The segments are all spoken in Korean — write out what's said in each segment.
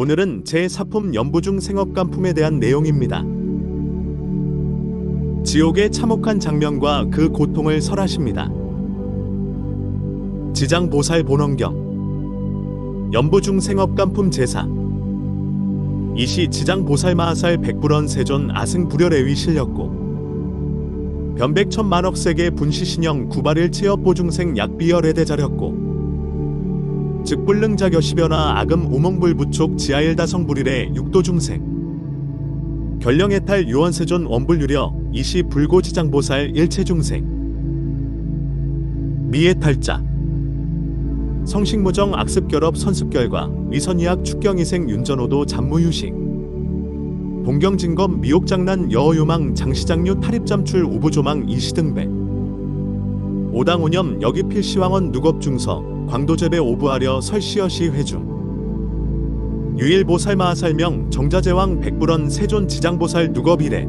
오늘은 제 사품 연부중 생업간품에 대한 내용입니다. 지옥의 참혹한 장면과 그 고통을 설하십니다. 지장 보살 본원경 연부중 생업간품 제사 이시 지장 보살 마하살 백불원 세존 아승 불열애위 실렸고 변백천만억 세계 분시신형 구발일 체업 보중생 약비열에 대자렸고 즉불능자겨 시변화 악음 우몽불 부촉 지하일다 성 불일의 육도중생. 결령해탈 유원세존 원불유려 이시 불고지장보살 일체중생. 미해탈자. 성식무정 악습결합 선습결과 위선이학 축경이생 윤전호도 잠무유식. 동경진검 미옥장난 여어유망 장시장류 탈입잠출 우부조망 이시등배. 오당오념 여기 필시왕원 누겁중서 광도제배 오부하려 설시여시 회중 유일보살 마하 설명 정자제왕 백불원 세존 지장보살 누겁이래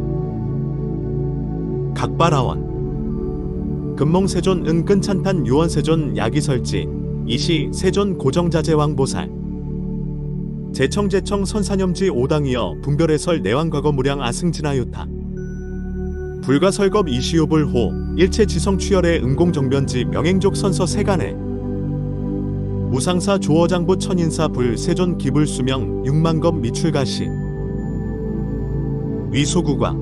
각바라원. 금몽세존 은끈찬탄 유원세존 야기설지 이시 세존 고정자제왕보살. 제청제청 선사념지 오당이여 분별해설 내왕과거 무량 아승진하유타. 불가설겁 이시우불호 일체지성 취열의 은공정변지 명행족 선서 세간에 무상사 조어장부 천인사 불 세존 기불 수명 육만검 미출가시. 위소구가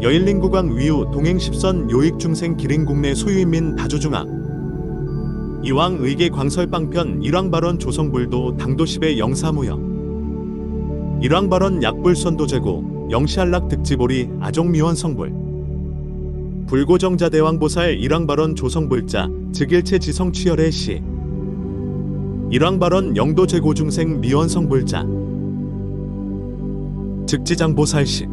여일링구강 위우 동행십선 요익중생 기린국내 소유인민 다조중앙. 이왕 의계 광설빵편 일왕발언 조성불도 당도십의 영사무여 일왕발언 약불선도제고 영시한락 득지보리 아종미원 성불. 불고정자 대왕보살 일왕발언 조성불자 즉일체 지성 취열의 시 일왕발언 영도 제고중생 미원 성불자. 즉지장보살시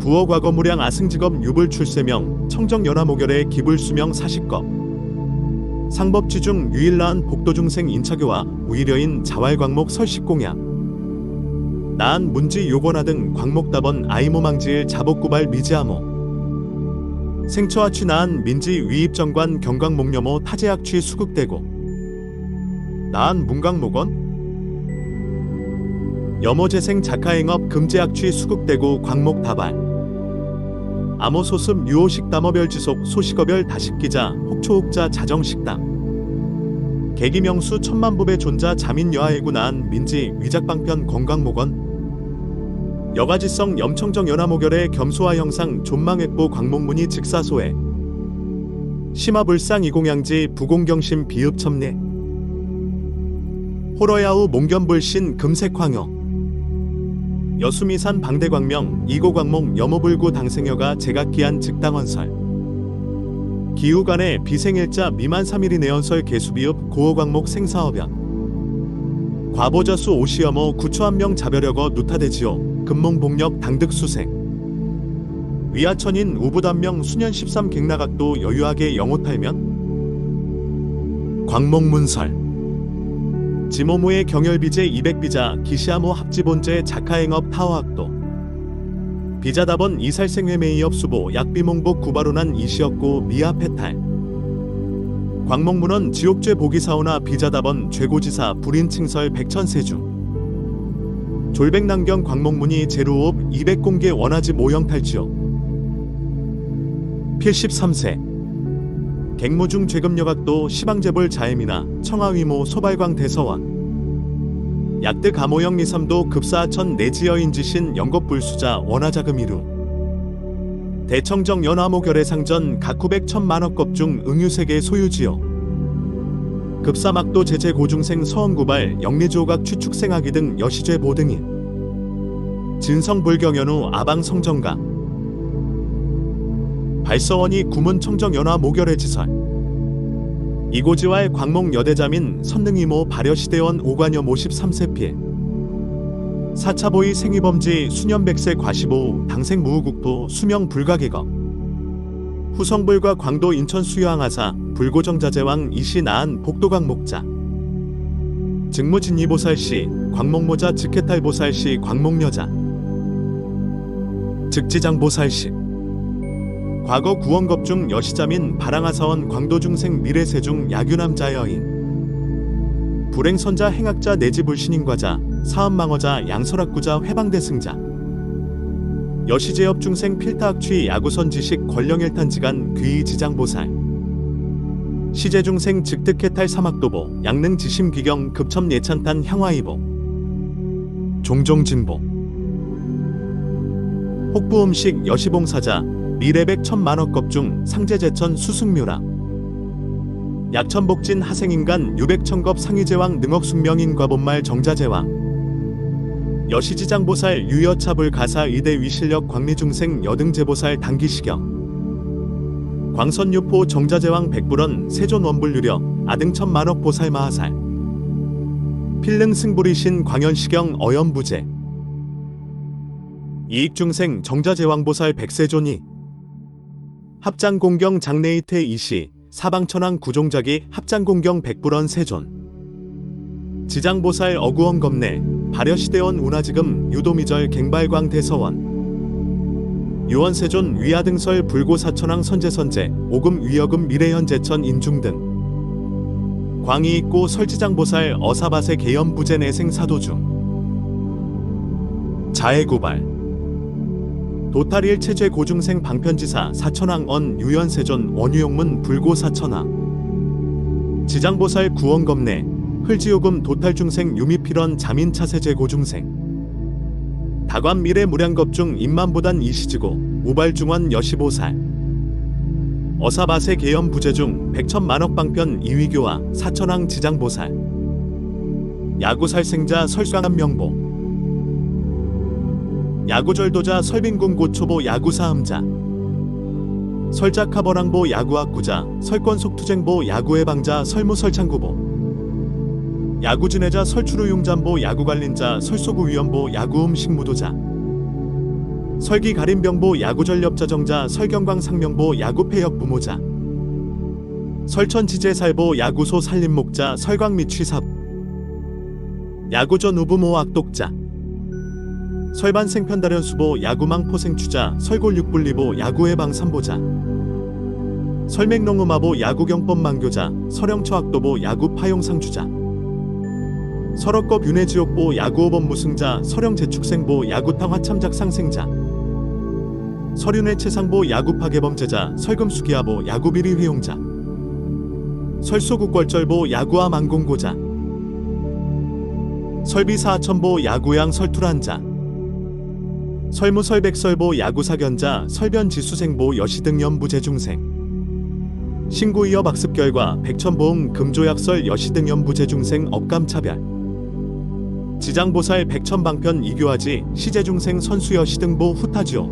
부어과거무량 아승직업 유불 출세명 청정연화모결의 기불수명 사식겁 상법지중 유일라한 복도중생 인차교와 우일여인 자활광목 설식공양 나한 문지 요건화 등 광목다번 아이모망지일 자복구발 미지아모. 생처아취 나한 민지 위입정관 경광목녀모 타제학취 수극대고 나한 문강목원. 여모재생 작가행업 금제학취 수극대고 광목 다발. 암호소습 유호식 담어별 지속 소식어별 다식기자 혹초옥자 자정식당 계기명수 천만부배 존자 자민여하해구 나한 민지 위작방편 건강목원. 여가지성 염청정 연화모결의 겸소화 형상 존망액보 광목문이 직사소에 심화불상 이공양지 부공경심 비읍첨례 호러야후 몽견불신 금색황여 여수미산 방대광명 이고광목 여모불구 당생여가 제각기한 즉당원설. 기후간의 비생일자 미만 3일이 내연설 개수비읍 고어광목 생사업연. 과보자수 오시여모 구초한명 자별여거 누타대지요 금몽복력 당득수생 위하천인 우부단명 수년 13 갱나각도 여유하게 영호탈면. 광목문설 지모무의 경열비제 200비자 기시아모 합지본제 자카행업 타워학도 비자다번 이살생회메이업 수보 약비몽복 구바로난 이시였고 미아 페탈. 광목문원 지옥죄 보기사오나 비자다번 죄고지사 불인칭설 백천세주. 졸백난경 광목문이 제루옵 200공개 원하지 모형탈지요 필13세 갱무중 죄금여각도 시방재벌 자엠이나 청하위모 소발광 대서원 약득 감호영 리삼도 급사하천 내지여인지신 영겁불수자 원하자금이루. 대청정 연화모결의 상전 각후백 천만억겁 중 응유세계 소유지요 급사막도 제재 고중생 서원구발 영리조각 추축생하기 등 여시죄 보등인. 진성불경연후 아방성정가 발서원이 구문 청정연화 모결의 지설 이고지왈 광목 여대자민 선능이모 발여시대원 오관여 모 13세필 사차보이 생위범지 수년백세 과시보 당생 무후국부 수명 불가계거. 후성불과 광도 인천 수여항하사 불고정자제왕 이시 나한 복도강 목자. 직무진이보살시 광목모자 직해탈보살시 광목여자. 즉지장보살시 과거 구원겁중 여시자민 바랑하사원 광도중생 미래세중 야규남자 여인. 불행선자 행악자 내지 불신인과자 사업망어자 양설악구자 회방대승자. 여시제업 중생 필타악취 야구선 지식 권령일탄지간 귀지장보살. 시제중생 즉득해탈 사막도보 양능 지심기경 급첨 예찬탄 향화이보. 종종진보 혹부음식 여시봉사자 미래백 천만억겁 중 상제제천 수승묘라. 약천복진 하생인간 유백천겁 상위제왕 능억숙명인 과본말 정자제왕. 여시지장보살 유여차불 가사 의대 위실력 광리중생 여등제보살 단기시경. 광선유포 정자제왕 백불원 세존원불유려 아등천 만억 보살 마하살. 필릉 승부리신 광현시경 어연부제 이익중생 정자제왕보살 백세존이 합장공경 장내이태 이시 사방천왕 구종작이 합장공경 백불원 세존. 지장보살 어구원 검내 발여시대원 운하지금 유도미절 갱발광 대서원. 유원세존 위아등설 불고사천왕 선제선제 오금 위여금 미래현제천 인중 등. 광이 있고 설지장보살 어사바세 개연부제 내생 사도 중. 자해구발 도탈일 체제 고중생 방편지사 사천왕 언 유연세존 원유용문 불고 사천왕. 지장보살 구원검내 흘지요금 도탈중생 유미필원 자민차세제 고중생. 다관 미래 무량겁중 임만보단 이시지고 우발중원 여시보살. 어사바세 계엄 부재 중 백천만억 방편 이위교와 사천왕 지장보살. 야구살생자 설광한 명보 야구절도자 설빈군 고초보 야구사음자. 설자카버랑보 야구학구자 설권속투쟁보 야구해방자 설무설창구보. 야구진해자 설추루융잠보 야구관린자 설소구위원보 야구음식무도자. 설기가림병보 야구전렵자정자 설경광상명보 야구폐역부모자. 설천지제살보 야구소 살림목자 설광미취사. 야구전 우부모 악독자 설반 생편다련 수보 야구망 포생추자 설골 육불리보 야구의 방 삼보자 설맹농음마보 야구경법 망교자 설영처학도보 야구 파용상주자 설억겁 윤회지옥보 야구호범 무승자 설영제축생보 야구탕 화참작 상생자 설윤회 채상보 야구파괴범죄자 설금수기하보 야구비리 회용자 설소국궐절보 야구와 망공고자 설비사하천보 야구양 설투란자 설무설백설보 야구사견자 설변지수생보 여시등 연부재중생. 신고 이어 박습 결과 백천보응 금조약설 여시등 연부재중생 업감차별. 지장보살 백천방편 이교하지 시제중생 선수여시등보 후타지오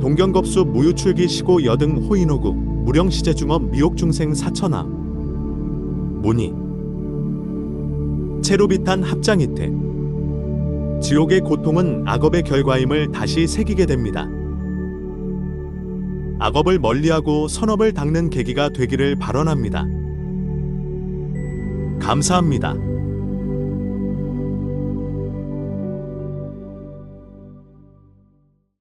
동경겁수 무유출기 시고 여등 호인호구 무령시제중업 미옥중생 사천하. 문희 체로비탄 합장이태 지옥의 고통은 악업의 결과임을 다시 새기게 됩니다. 악업을 멀리하고 선업을 닦는 계기가 되기를 발언합니다. 감사합니다.